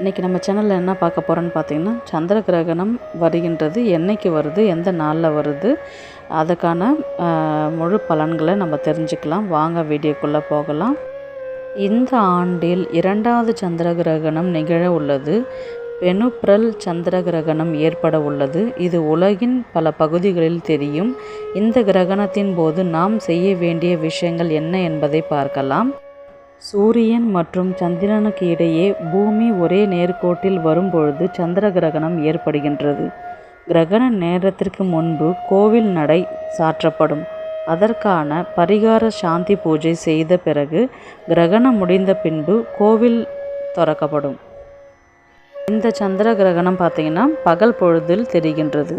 இன்றைக்கி நம்ம சேனலில் என்ன பார்க்க போகிறோன்னு பார்த்தீங்கன்னா சந்திர கிரகணம் வருகின்றது. என்னைக்கு வருது எந்த நாளில் வருது அதுக்கான முழு பலன்களை நம்ம தெரிஞ்சுக்கலாம். வாங்க வீடியோக்குள்ளே போகலாம். இந்த ஆண்டில் இரண்டாவது சந்திர கிரகணம் நிகழ உள்ளது. பெனுப்ரல் சந்திர கிரகணம் ஏற்பட உள்ளது. இது உலகின் பல பகுதிகளில் தெரியும். இந்த கிரகணத்தின் போது நாம் செய்ய வேண்டிய விஷயங்கள் என்ன என்பதை பார்க்கலாம். சூரியன் மற்றும் சந்திரனுக்கு இடையே பூமி ஒரே நேர்கோட்டில் வரும்பொழுது சந்திர கிரகணம் ஏற்படுகின்றது. கிரகண நேரத்திற்கு முன்பு கோவில் நடை சாற்றப்படும். அதற்கான பரிகார சாந்தி பூஜை செய்த பிறகு கிரகணம் முடிந்த பின்பு கோவில் திறக்கப்படும். இந்த சந்திர கிரகணம் பார்த்தீங்கன்னா பகல் பொழுதில் தெரிகின்றது.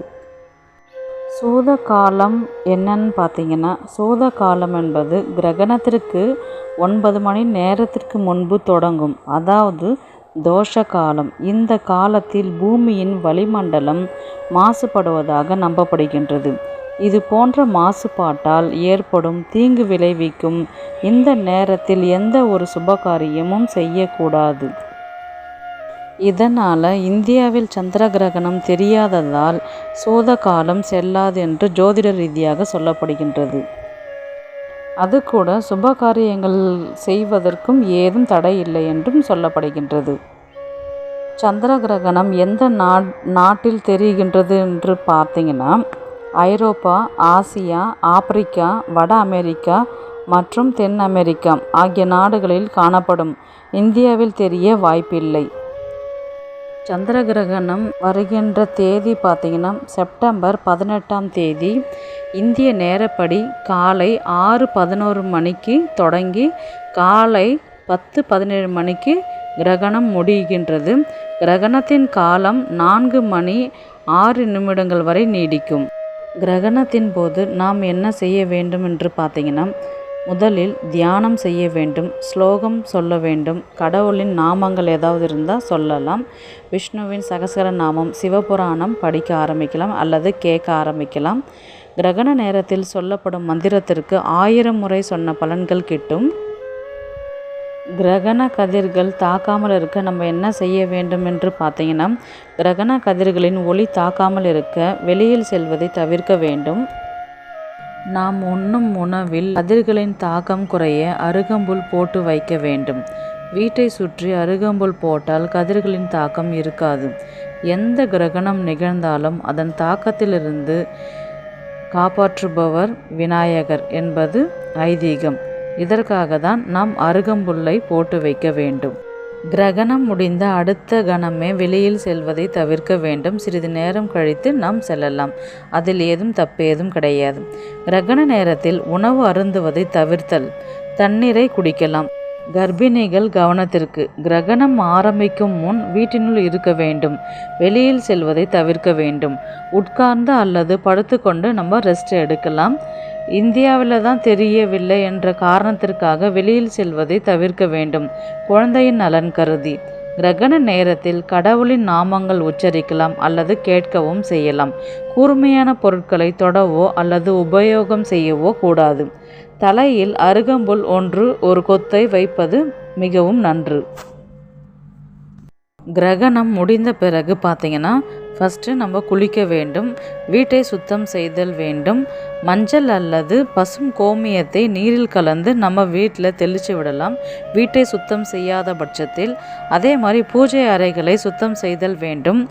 சூத காலம் என்னன்னு பார்த்தீங்கன்னா சூத காலம் என்பது கிரகணத்திற்கு ஒன்பது மணி நேரத்திற்கு முன்பு தொடங்கும். அதாவது தோஷ காலம் இந்த காலத்தில் பூமியின் வளிமண்டலம் மாசுபடுவதாக நம்பப்படுகின்றது. இது போன்ற மாசுபாட்டால் ஏற்படும் தீங்கு விளைவிக்கும் இந்த நேரத்தில் எந்த ஒரு சுபகாரியமும் செய்யக்கூடாது. இதனால் இந்தியாவில் சந்திர கிரகணம் தெரியாததால் சூத காலம் செல்லாது என்று ஜோதிட ரீதியாக சொல்லப்படுகின்றது. அது கூட சுப காரியங்கள் செய்வதற்கும் ஏதும் தடை இல்லை என்றும் சொல்லப்படுகின்றது. சந்திர கிரகணம் எந்த நாட் நாட்டில் தெரிகின்றது என்று பார்த்தீங்கன்னா ஐரோப்பா ஆசியா ஆப்பிரிக்கா வட அமெரிக்கா மற்றும் தென் அமெரிக்கா ஆகிய நாடுகளில் காணப்படும். இந்தியாவில் தெரிய வாய்ப்பில்லை. சந்திர கிரகணம் வருகின்ற தேதி பார்த்தீங்கன்னா செப்டம்பர் பதினெட்டாம் தேதி. இந்திய நேரப்படி காலை ஆறு பதினோரு மணிக்கு தொடங்கி காலை பத்து பதினேழு மணிக்கு கிரகணம் முடிகின்றது. கிரகணத்தின் காலம் நான்கு மணி ஆறு நிமிடங்கள் வரை நீடிக்கும். கிரகணத்தின் போது நாம் என்ன செய்ய வேண்டும் என்று பார்த்தீங்கன்னா முதலில் தியானம் செய்ய வேண்டும் ஸ்லோகம் சொல்ல வேண்டும் கடவுளின் நாமங்கள் ஏதாவது இருந்தால் சொல்லலாம் விஷ்ணுவின் சகசர நாமம் சிவபுராணம் படிக்க ஆரம்பிக்கலாம் அல்லது கேட்க ஆரம்பிக்கலாம். கிரகண நேரத்தில் சொல்லப்படும் மந்திரத்திற்கு ஆயிரம் முறை சொன்ன பலன்கள் கிட்டும். கிரகண கதிர்கள் தாக்காமல் இருக்க நம்ம என்ன செய்ய வேண்டும் என்று பார்த்தீங்கன்னா கிரகண கதிர்களின் ஒளி தாக்காமல் இருக்க வெளியில் செல்வதை தவிர்க்க வேண்டும். நாம் உண்ணும் உணவில் கதிர்களின் தாக்கம் குறைய அருகம்புல் போட்டு வைக்க வேண்டும். வீட்டை சுற்றி அருகம்புல் போட்டால் கதிர்களின் தாக்கம் இருக்காது. எந்த கிரகணம் நிகழ்ந்தாலும் அதன் தாக்கத்திலிருந்து காப்பாற்றுபவர் விநாயகர் என்பது ஐதீகம். இதற்காக தான் நாம் அருகம்புல்லை போட்டு வைக்க வேண்டும். கிரகணம் முடிந்த அடுத்த கணமே வெளியில் செல்வதை தவிர்க்க வேண்டும். சிறிது நேரம் கழித்து நாம் செல்லலாம். அதில் ஏதும் தப்பேதும் கிடையாது. கிரகண நேரத்தில் உணவு அருந்துவதை தவிர்த்தல். தண்ணீரை குடிக்கலாம். கர்ப்பிணிகள் கவனத்திற்கு. கிரகணம் ஆரம்பிக்கும் முன் வீட்டினுள் இருக்க வேண்டும். வெளியில் செல்வதை தவிர்க்க வேண்டும். உட்கார்ந்து அல்லது படுத்துக்கொண்டு நம்ம ரெஸ்ட் எடுக்கலாம். இந்தியாவில் தான் தெரியவில்லை என்ற காரணத்திற்காக வெளியில் செல்வதை தவிர்க்க வேண்டும் குழந்தையின் நலன் கருதி. கிரகண நேரத்தில் கடவுளின் நாமங்கள் உச்சரிக்கலாம் அல்லது கேட்கவும் செய்யலாம். கூர்மையான பொருட்களை தொடவோ அல்லது உபயோகம் செய்யவோ கூடாது. தலையில் அருகம்புல் ஒன்று ஒரு கொத்தை வைப்பது மிகவும் நன்று. கிரகணம் முடிந்த பிறகு பார்த்தீங்கன்னா ஃபஸ்ட்டு நம்ம குளிக்க வேண்டும் வீட்டை சுத்தம் செய்தல் வேண்டும். மஞ்சள் அல்லது பசும் கோமியத்தை நீரில் கலந்து நம்ம வீட்டில் தெளித்து விடலாம். வீட்டை சுத்தம் செய்யாத பட்சத்தில் அதே மாதிரி பூஜை அறைகளை சுத்தம் செய்தல் வேண்டும்.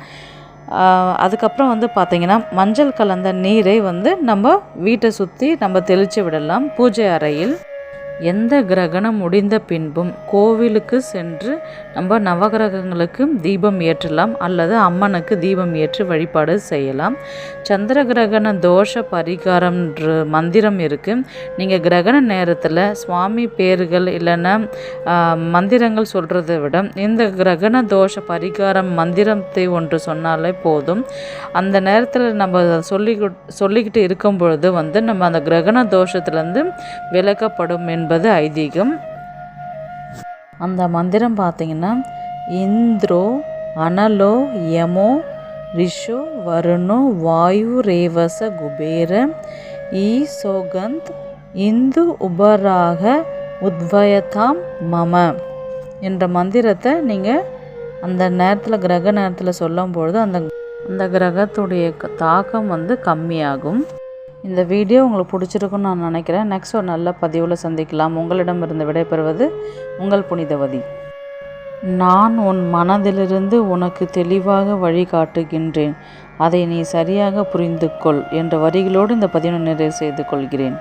அதுக்கப்புறம் வந்து பார்த்திங்கன்னா மஞ்சள் கலந்த நீரை வந்து நம்ம வீட்டை சுற்றி நம்ம தெளித்து விடலாம் பூஜை அறையில். எந்த கிரகணம் முடிந்த பின்பும் கோவிலுக்கு சென்று நம்ம நவகிரகங்களுக்கு தீபம் ஏற்றலாம் அல்லது அம்மனுக்கு தீபம் ஏற்றி வழிபாடு செய்யலாம். சந்திர கிரகண தோஷ பரிகாரம்ன்ற மந்திரம் இருக்குது நீங்கள் கிரகண நேரத்தில் சுவாமி பேர்கள் இல்லைன்னா மந்திரங்கள் சொல்கிறத விட இந்த கிரகண தோஷ பரிகாரம் மந்திரத்தை ஒன்று சொன்னாலே போதும். அந்த நேரத்தில் நம்ம சொல்லி சொல்லிக்கிட்டு இருக்கும் பொழுது வந்து நம்ம அந்த கிரகண தோஷத்துலேருந்து விலக்கப்படும் என்பது ஐதீகம். அந்த மந்திரம் பார்த்தீங்கன்னா இந்திரோ அனலோ யமோ ரிஷோ வருணோ வாயு ரேவச குபேர ஈ சோகந்த் இந்து உபராக உத்வயதாம் மம என்ற மந்திரத்தை நீங்கள் அந்த நேரத்தில் கிரக நேரத்தில் சொல்லும் பொழுது அந்த அந்த கிரகத்துடைய க- தாக்கம் வந்து கம்மியாகும். இந்த வீடியோ உங்களுக்கு பிடிச்சிருக்குன்னு நான் நினைக்கிறேன். நெக்ஸ்ட் ஒரு நல்ல பதிவில் சந்திக்கலாம். உங்களிடமிருந்து விடைபெறுவது உங்கள் புனிதவதி. நான் உன் மனதிலிருந்து உனக்கு தெளிவாக வழிகாட்டுகின்றேன். அதை நீ சரியாக புரிந்து கொள் என்ற வரிகளோடு இந்த பதிவு நிறைவு செய்து கொள்கிறேன்.